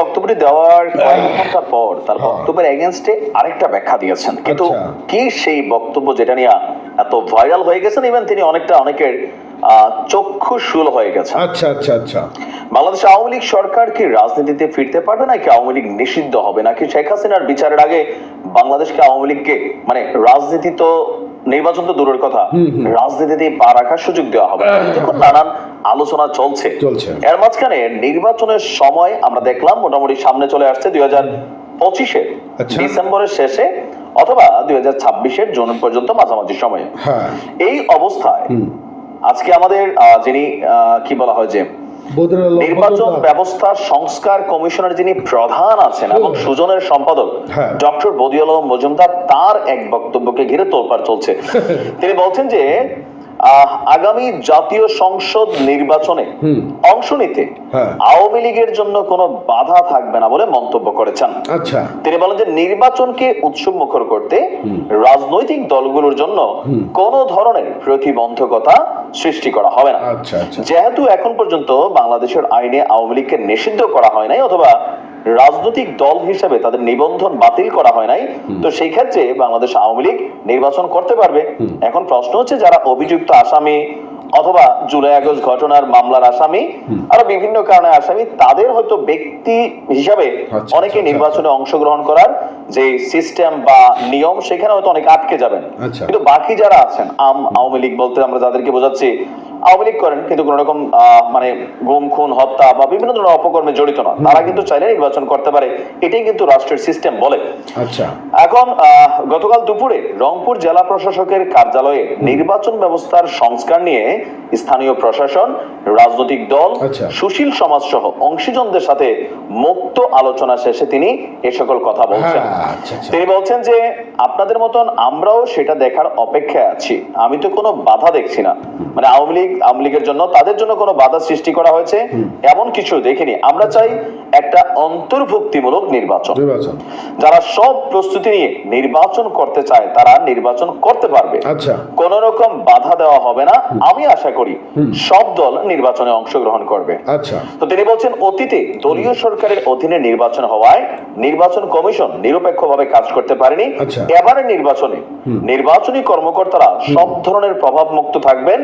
বক্তব্যটি দেওয়ার কয়েক ঘণ্টা পর তার বক্তব্যের এগেনস্টে আরেকটা ব্যাখ্যা দিয়েছেন। কিন্তু আচ্ছা। কি সেই বক্তব্য যেটা নিয়ে এত ভাইরাল হয়ে গেছেন? ইভেন তিনি অনেকটা অনেকের চক্ষু শুল হয়ে গেছে আচ্ছা আচ্ছা আচ্ছা। বাংলাদেশ আওয়ামী লীগ সরকার কি রাজনীতিতে ফিরতে পারবে নাকি আওয়ামী লীগ নিষিদ্ধ হবে? নাকি শেখ হাসিনার বিচারের আগে বাংলাদেশকে আওয়ামী লীগকে মানে রাজনীতি তো নির্বাচন তো দূরের কথা। রাজনীতিতে পা রাখার সুযোগ দেওয়া হবে। দেখুন নানান আলোচনা চলছে চলছে। এর মাঝখানে নির্বাচনের সময় আমরা দেখলাম মোটামুটি সামনে চলে আসছে দুই হাজার পঁচিশের আচ্ছা। ডিসেম্বরের শেষে অথবা দুই হাজার ছাব্বিশের জুন পর্যন্ত মাঝামাঝি সময়ে হ্যাঁ এই অবস্থায় আজকে আমাদের যিনি কি বলা হয় যে নির্বাচন। ব্যবস্থা সংস্কার কমিশনের যিনি প্রধান আছেন এবং সুজনের সম্পাদক হ্যাঁ। ডক্টর বদিউল আলম মজুমদার তার এক বক্তব্যকে ঘিরে তোলপাড় চলছে তিনি বলছেন যে আগামী জাতীয় সংসদ নির্বাচনে অংশ নিতে হ্যাঁ। আওয়ামী লীগের জন্য কোনো বাধা থাকবে না বলে মন্তব্য করেছেন। আচ্ছা। তিনি বলেন যে নির্বাচনকে উৎসব মুখর করতে রাজনৈতিক দলগুলোর জন্য কোন ধরনের প্রতিবন্ধকতা সৃষ্টি করা হবে না। আচ্ছা আচ্ছা। যেহেতু এখন পর্যন্ত বাংলাদেশের আইনে আওয়ামী লীগকে নিষিদ্ধ করা হয় নাই অথবা রাজনৈতিক দল হিসেবে তাদের নিবন্ধন বাতিল করা হয় নাই। তো সেই ক্ষেত্রে বাংলাদেশ আওয়ামী লীগ নির্বাচন করতে পারবে। এখন প্রশ্ন হচ্ছে যারা অভিযুক্ত আসামি অথবা জুলাই আগস্ট ঘটনার মামলার আসামি আরও বিভিন্ন কারণে আসামি তাদের হয়তো ব্যক্তি হিসাবে আচ্ছা, অনেকে আচ্ছা, নির্বাচনে অংশগ্রহণ করার যে সিস্টেম বা নিয়ম সেখানে হয়তো অনেক আটকে যাবেন। আচ্ছা। কিন্তু বাকি যারা আছেন আম আওয়ামী লীগ বলতে আমরা যাদেরকে বোঝাচ্ছি আওয়ামী লীগ করেন কিন্তু কোন রকম মানে গুম খুন হত্যা বা বিভিন্ন ধরনের অপকর্মে জড়িত না তারা কিন্তু চাইলে নির্বাচন করতে পারে। এটাই কিন্তু রাষ্ট্রের সিস্টেম বলে। আচ্ছা। এখন গতকাল দুপুরে রংপুর জেলা প্রশাসকের কার্যালয়ে নির্বাচন ব্যবস্থার সংস্কার নিয়ে স্থানীয় প্রশাসন রাজনৈতিক দল আচ্ছা। সুশীল সমাজ সহ অংশীজনদের সাথে মুক্ত আলোচনা শেষে তিনি এ সকল কথা বলছেন। হ্যাঁ, আচ্ছা, আচ্ছা। তিনি বলছেন যে আপনাদের মতন আমরাও সেটা দেখার অপেক্ষায় আছি। আমি তো কোনো বাধা দেখছি না। মানে আওয়ামী লীগ আওয়ামী লীগের জন্য তাদের জন্য কোনো বাধা সৃষ্টি করা হয়েছে এমন কিছু দেখিনি। আমরা চাই একটা অন্তর্ভুক্তিমূলক নির্বাচন। যারা সব প্রস্তুতি নিয়ে নির্বাচন করতে চায় তারা নির্বাচন করতে পারবে। আচ্ছা। কোন রকম বাধা দেওয়া হবে না। আমি আশা করি সব দল নির্বাচনে অংশগ্রহণ করবে। আচ্ছা। তো তিনি বলছেন অতীতে দলীয় সরকারের অধীনে নির্বাচন হওয়ায় নির্বাচন কমিশন নিরপেক্ষভাবে কাজ করতে পারেনি। আচ্ছা। এবারের নির্বাচনে নির্বাচনী কর্মকর্তারা সব ধরনের প্রভাব মুক্ত থাকবেন।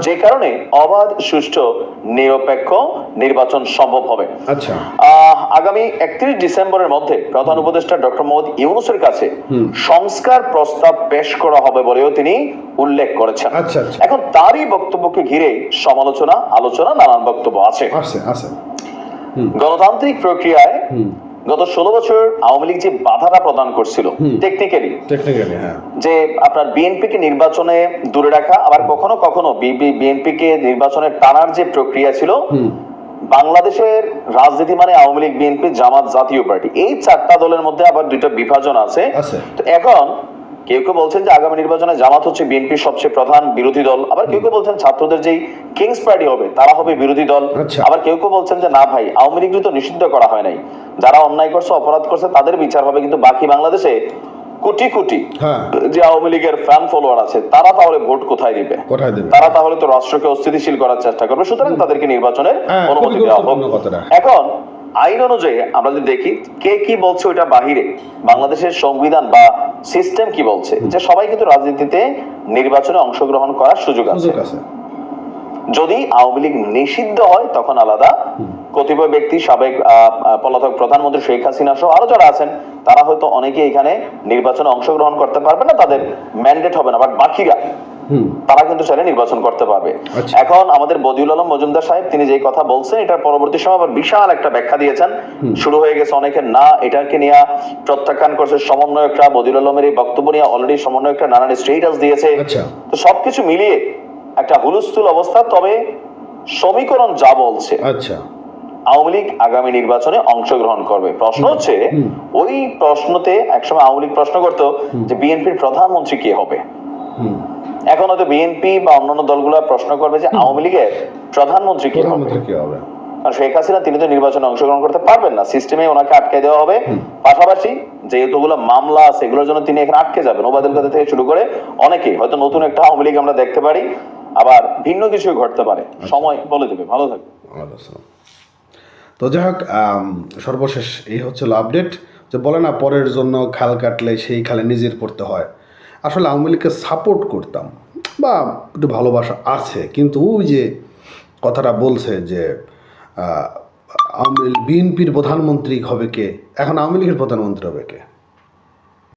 যে কারণে অবাধ সুষ্ঠু নিরপেক্ষ নির্বাচন সম্ভব হবে। আচ্ছা। আগামী একত্রিশ ডিসেম্বরের মধ্যে প্রধান উপদেষ্টা ডক্টর মোহাম্মদ ইউনুসের কাছে সংস্কার প্রস্তাব পেশ করা হবে বলেও তিনি উল্লেখ করেছেন। আচ্ছা, আচ্ছা। এখন তারই বক্তব্যকে ঘিরে সমালোচনা আলোচনা নানান বক্তব্য আছে। গণতান্ত্রিক প্রক্রিয়ায় গত ষোলো বছর আওয়ামী লীগ যে বাধাটা প্রদান করছিল টেকনিক্যালি টেকনিক্যালি হ্যাঁ। যে আপনার বিএনপি কে নির্বাচনে দূরে রাখা আবার কখনো কখনো বিএনপি কে নির্বাচনে টানার যে প্রক্রিয়া ছিল বাংলাদেশের রাজনীতি মানে আওয়ামী লীগ বিএনপি জামাত জাতীয় পার্টি। এই চারটা দলের মধ্যে আবার দুইটা বিভাজন আছে। আছে। তো এখন কেউ কেউ বলছেন যে আগামী নির্বাচনে জামাত হচ্ছে বিএনপির সবচেয়ে প্রধান বিরোধী দল। আবার কেউ কেউ বলছেন ছাত্রদের যেই কিংস পার্টি হবে তারা হবে বিরোধী দল। আচ্ছা। আবার কেউ কেউ বলছেন যে না ভাই আওয়ামী লীগ তো নিষিদ্ধ করা হয় নাই। যারা অন্যায় করছে অপরাধ করছে তাদের বিচার হবে। কিন্তু বাকি বাংলাদেশে কোটি কোটি হ্যাঁ। যে আওয়ামী লীগের ফ্যান ফলোয়ার আছে তারা তাহলে ভোট কোথায় দিবে? তারা তাহলে তো রাষ্ট্রকে অস্থিতিশীল করার চেষ্টা করবে। সুতরাং তাদেরকে নির্বাচনের হ্যাঁ, অনুমতি দেওয়া হোক। এখন আইন অনুযায়ী আমরা যদি দেখি কে কি বলছে ওটা বাহিরে? বাংলাদেশের সংবিধান বা সিস্টেম কি বলছে? যে সবাই কিন্তু রাজনীতিতে নির্বাচনে অংশগ্রহণ করার সুযোগ আছে। যদি আওয়ামী লীগ নিষিদ্ধ হয় তখন আলাদা। কতিপয় ব্যক্তি সাবেক পলাতক প্রধানমন্ত্রী শেখ হাসিনা সহ আরও যারা আছেন তারা হয়তো অনেকে এখানে নির্বাচনে অংশগ্রহণ করতে পারবে না তাদের ম্যান্ডেট হবে না। বাট বাকিরা তারা কিন্তু চাইলে নির্বাচন করতে পারবে। আচ্ছা। এখন আমাদের বদিউল আলম মজুমদার সাহেব তিনি যে কথা বলছেন এটার পরবর্তী সময় আবার বিশাল একটা ব্যাখ্যা দিয়েছেন। শুরু হয়ে গেছে অনেকের না এটাকে নিয়ে প্রত্যাখ্যান করছে সমন্বয়করা বদিউল আলমের এই বক্তব্য নিয়ে অলরেডি সমন্বয়করা নানান স্টেটাস দিয়েছে। আচ্ছা। তো সবকিছু মিলিয়ে একটা হুলস্থুল অবস্থা তবে সমীকরণ যা বলছে আচ্ছা। আওয়ামী লীগ আগামী নির্বাচনে অংশগ্রহণ করবে। প্রশ্ন হচ্ছে ওই প্রশ্নতে একসময় আওয়ামী লীগ প্রশ্ন করতো যে বিএনপির প্রধানমন্ত্রী কে হবে? এখন হয়তো বিএনপি বা অন্যান্য দলগুলো প্রশ্ন করবে যে আওয়ামী লীগের প্রধানমন্ত্রী কি হবে? কারণ শেখ হাসিনা তিনি তো নির্বাচনে অংশগ্রহণ করতে পারবেন না। সিস্টেমে ওনাকে আটকে দেওয়া হবে। পাশাপাশি যেহেতুগুলো মামলা আছে এগুলোর জন্য তিনি এখানে আটকে যাবেন। ওবায়দুল কাদের থেকে শুরু করে অনেকেই। হয়তো নতুন একটা আওয়ামী লীগ আমরা দেখতে পারি। আবার ভিন্ন কিছু ঘটতে পারে। সময় বলে দেবে। ভালো থাকবে তো যাই হোক সর্বশেষ এই হচ্ছে আপডেট যে বলে না পরের জন্য খাল কাটলে সেই খালে নিজের পড়তে হয়। আসলে আওয়ামী লীগকে সাপোর্ট করতাম বা একটু ভালোবাসা আছে। কিন্তু ওই যে কথাটা বলছে যে আওয়ামী বিএনপির প্রধানমন্ত্রী হবে কে? এখন আওয়ামী লীগের প্রধানমন্ত্রী হবে কে?